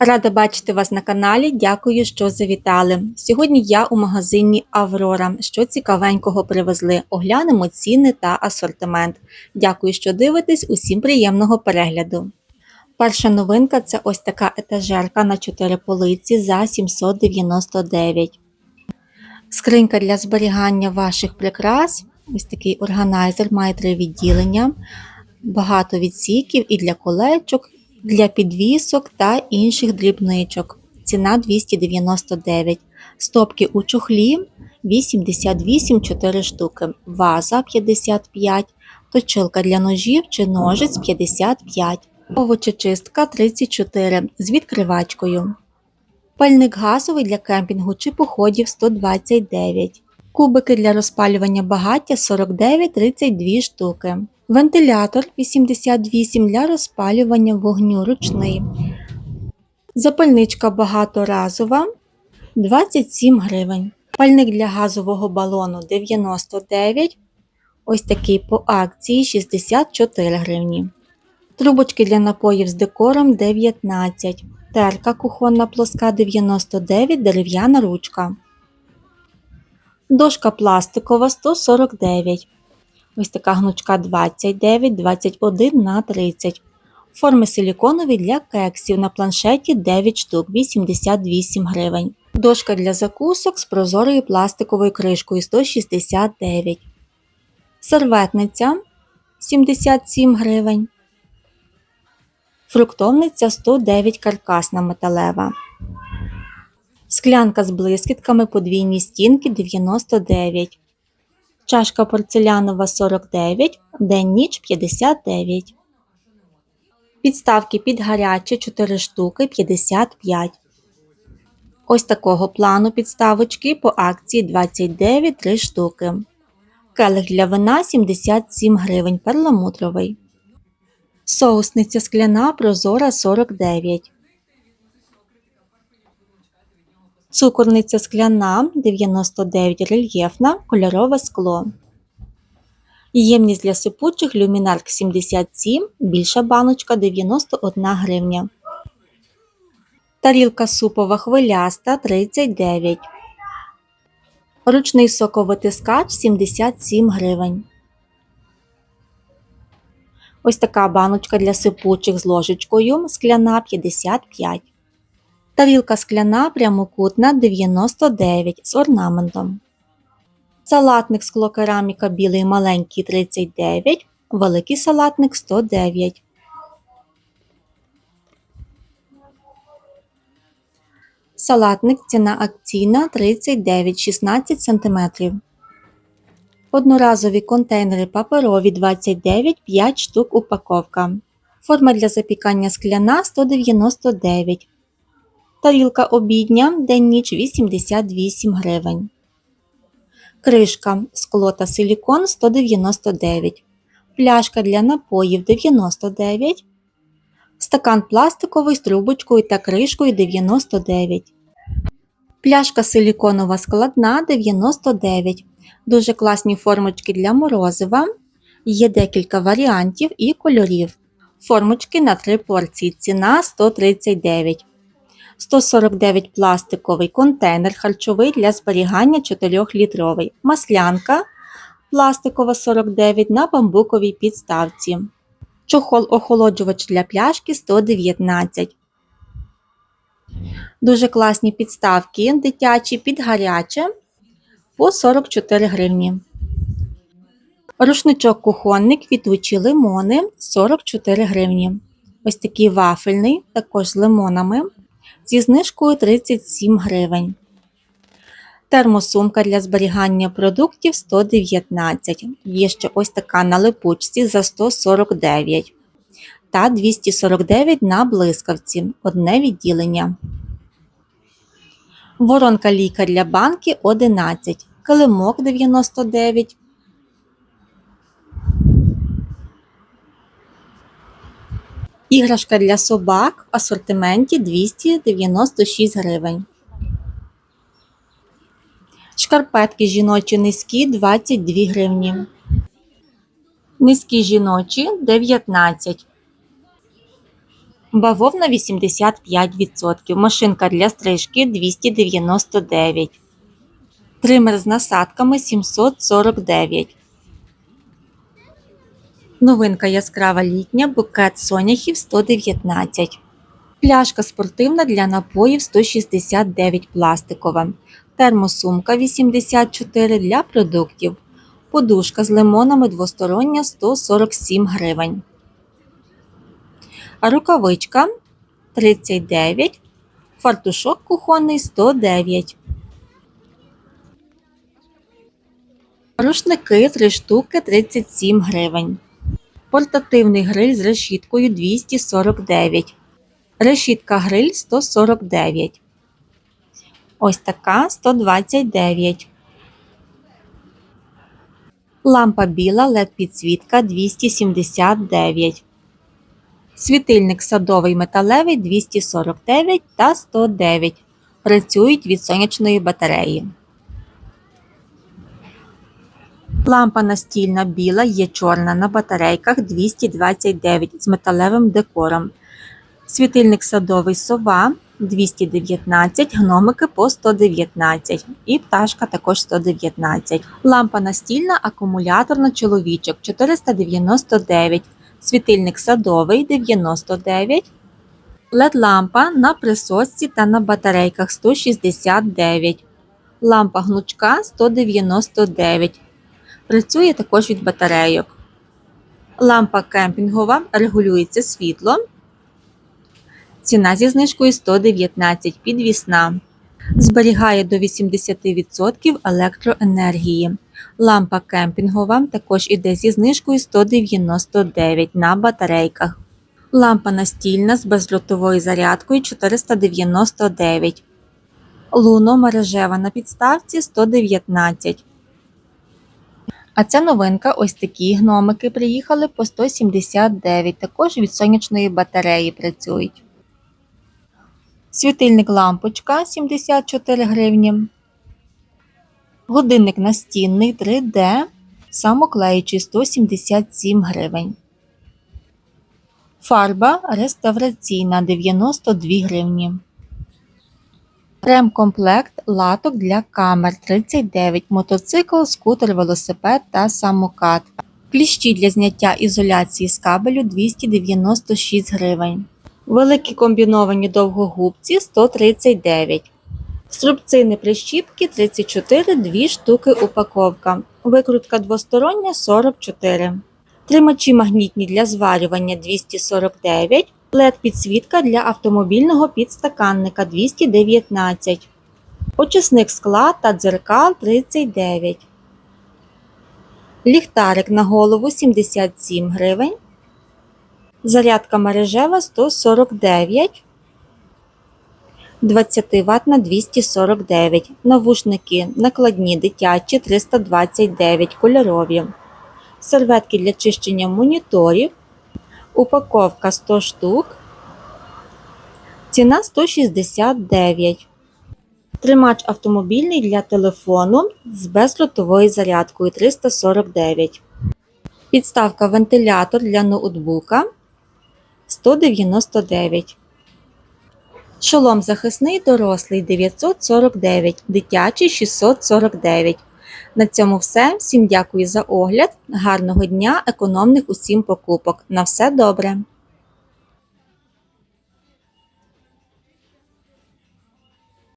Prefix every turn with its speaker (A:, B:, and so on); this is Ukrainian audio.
A: Рада бачити вас на каналі. Дякую, що завітали. Сьогодні я у магазині Аврора. Що цікавенького привезли. Оглянемо ціни та асортимент. Дякую, що дивитесь. Усім приємного перегляду. Перша новинка це ось така етажерка на 4 полиці за 799. Скринька для зберігання ваших прикрас. Ось такий органайзер має три відділення, багато відсіків і для колечок, для підвісок та інших дрібничок. Ціна 299. Стопки у чохлі 88 4 штуки, ваза 55, точилка для ножів чи ножиць 55, овочечистка 34 з відкривачкою. Пальник газовий для кемпінгу чи походів 129. Кубики для розпалювання багаття 49-32 штуки. Вентилятор 88 для розпалювання вогню ручний. Запальничка багаторазова 27 гривень. Пальник для газового балону 99. Ось такий по акції 64 гривні. Трубочки для напоїв з декором 19. Терка кухонна плоска 99, дерев'яна ручка. Дошка пластикова 149. Ось така гнучка 29, 21 на 30. Форми силіконові для кексів на планшеті 9 штук 88 гривень. Дошка для закусок з прозорою пластиковою кришкою 169. Серветниця 77 гривень. Фруктовниця 109 каркасна металева. Склянка з блискітками подвійні стінки 99. Чашка порцелянова 49, день ніч 59. Підставки під гаряче 4 штуки 55. Ось такого плану підставочки по акції 29 3 штуки. Келих для вина 77 гривень перламутровий. Соусниця скляна прозора 49. Цукорниця скляна 99 рельєфна кольорове скло. Ємність для сипучих люмінарк 77, більша баночка 91 гривня. Тарілка супова хвиляста 39. Ручний соковитискач 77 гривень. Ось така баночка для сипучих з ложечкою скляна 55. Тарілка скляна прямокутна 99 з орнаментом. Салатник склокераміка білий маленький 39, великий салатник 109. Салатник ціна акційна 39-16 см. Одноразові контейнери паперові 29 5 штук упаковка. Форма для запікання скляна 199 Тарілка обідня день ніч 88 гривень. Кришка скло та силікон 199 Пляшка для напоїв 99 Стакан пластиковий з трубочкою та кришкою 99 Пляшка силіконова складна 99 Дуже класні формочки для морозива. Є декілька варіантів і кольорів. Формочки на 3 порції. Ціна 139 149 пластиковий контейнер харчовий для зберігання 4-літровий, маслянка пластикова 49 на бамбуковій підставці. Чохол охолоджувач для пляшки 119. Дуже класні підставки дитячі під гаряче по 44 гривні. Рушничок кухонний квітучі лимони 44 гривні. Ось такий вафельний, також з лимонами зі знижкою 37 гривень. Термосумка для зберігання продуктів 119. Є ще ось така на липучці за 149 та 249 на блискавці. Одне відділення. Воронка ліка для банки 11. Килимок 99. Іграшка для собак в асортименті 296 гривень. Шкарпетки жіночі низькі 22 гривні. Низькі жіночі 19. Бавовна 85%, машинка для стрижки 299. Тример з насадками 749. Новинка яскрава літня, букет соняхів 119. Пляшка спортивна для напоїв 169 пластикова. Термосумка 84 для продуктів. Подушка з лимонами двостороння 147 гривень. Рукавичка 39. Фартушок кухонний 109. Рушники 3 штуки 37 гривень. Портативний гриль з решіткою 249. Решітка гриль 149. Ось така 129. Лампа біла LED підсвітка 279. Світильник садовий металевий 249 та 109. Працюють від сонячної батареї. Лампа настільна біла є чорна на батарейках 229 з металевим декором. Світильник садовий сова 219, гномики по 119 і пташка також 119. Лампа настільна, акумуляторна чоловічок 499, світильник садовий 99, LED-лампа на присосці та на батарейках 169, лампа гнучка 199. Працює також від батарейок. Лампа кемпінгова регулюється світлом. Ціна зі знижкою 119 підвісна. Зберігає до 80% електроенергії. Лампа кемпінгова також іде зі знижкою 199 на батарейках. Лампа настільна з бездротовою зарядкою 499. Луно мережева на підставці 119. А ця новинка, ось такі гномики приїхали по 179, також від сонячної батареї працюють. Світильник лампочка 74 гривні. Годинник настінний 3D, самоклеючий 177 гривень. Фарба реставраційна 92 гривні. Ремкомплект латок для камер 39, мотоцикл, скутер, велосипед та самокат. Кліщі для зняття ізоляції з кабелю 296 гривень. Великі комбіновані довгогубці 139. Струбцини прищіпки 34, 2 штуки упаковка. Викрутка двостороння 44. Тримачі магнітні для зварювання 249. Led підсвітка для автомобільного підстаканника 219. Очисник скла та дзеркал 39. Ліхтарик на голову 77 гривень. Зарядка мережева 149. 20 Вт на 249. Навушники накладні дитячі 329 кольорові. Серветки для чищення моніторів. Упаковка 100 штук. Ціна 169. Тримач автомобільний для телефону з бездротовою зарядкою 349. Підставка вентилятор для ноутбука 199. Шолом захисний дорослий 949, дитячий 649. На цьому все. Всім дякую за огляд. Гарного дня, економних усім покупок. На все добре!